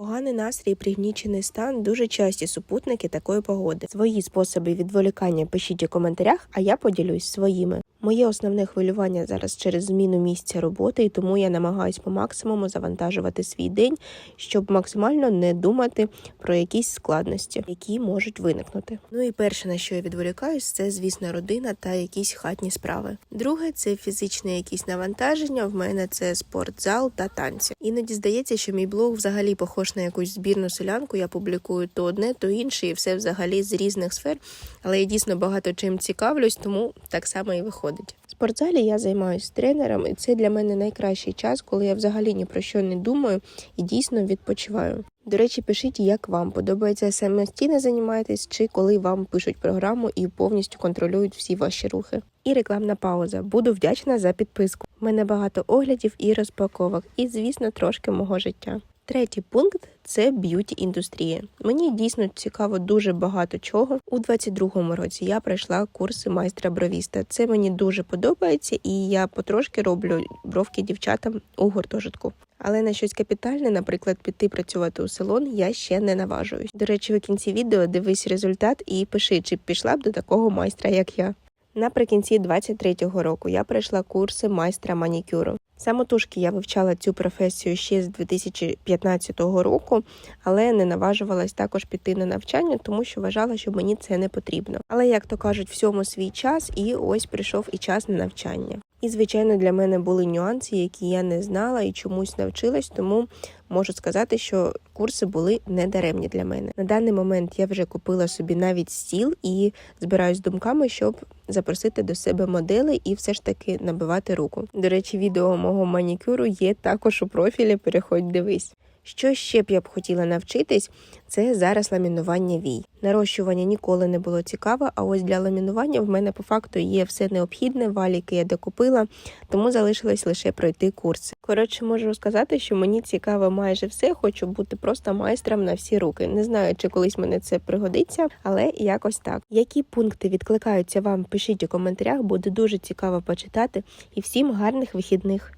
Поганий настрій, пригнічений стан дуже часті супутники такої погоди. Свої способи відволікання пишіть у коментарях, а я поділюсь своїми. Моє основне хвилювання зараз через зміну місця роботи, і тому я намагаюсь по максимуму завантажувати свій день, щоб максимально не думати про якісь складності, які можуть виникнути. Ну і перше, на що я відволікаюсь, це звісно родина та якісь хатні справи. Друге це фізичне якісь навантаження. В мене це спортзал та танці. Іноді здається, що мій блог взагалі похож на якусь збірну селянку. Я публікую то одне, то інше, і все взагалі з різних сфер. Але я дійсно багато чим цікавлюсь, тому так само і виходить. В спортзалі я займаюся тренером, і це для мене найкращий час, коли я взагалі ні про що не думаю і дійсно відпочиваю. До речі, пишіть, як вам подобається самостійно займаєтесь, чи коли вам пишуть програму і повністю контролюють всі ваші рухи. І рекламна пауза. Буду вдячна за підписку. У мене багато оглядів і розпаковок, і, звісно, трошки мого життя. Третій пункт це б'юті індустрія. Мені дійсно цікаво дуже багато чого. У 22-му році я пройшла курси майстра бровіста. Це мені дуже подобається, і я потрошки роблю бровки дівчатам у гуртожитку. Але на щось капітальне, наприклад, піти працювати у салон, я ще не наважуюсь. До речі, в кінці відео дивись результат і пиши, чи пішла б до такого майстра, як я. Наприкінці 23-го року я пройшла курси майстра манікюру. Самотужки я вивчала цю професію ще з 2015 року, але не наважувалась також піти на навчання, тому що вважала, що мені це не потрібно. Але як то кажуть, всьому свій час, і ось прийшов і час на навчання. І звичайно, для мене були нюанси, які я не знала і чомусь навчилась, тому можу сказати, що курси були недаремні для мене. На даний момент я вже купила собі навіть стіл і збираюсь думками, щоб запросити до себе модели і все ж таки набивати руку. До речі, відео мого манікюру є також у профілі. Переходь, дивись. Що ще б я б хотіла навчитись, це зараз ламінування вій. Нарощування ніколи не було цікаво, а ось для ламінування в мене по факту є все необхідне, валіки я докупила, тому залишилось лише пройти курси. Коротше, можу сказати, що мені цікаво майже все, хочу бути просто майстром на всі руки. Не знаю, чи колись мене це пригодиться, але якось так. Які пункти відкликаються вам, пишіть у коментарях, буде дуже цікаво почитати. І всім гарних вихідних.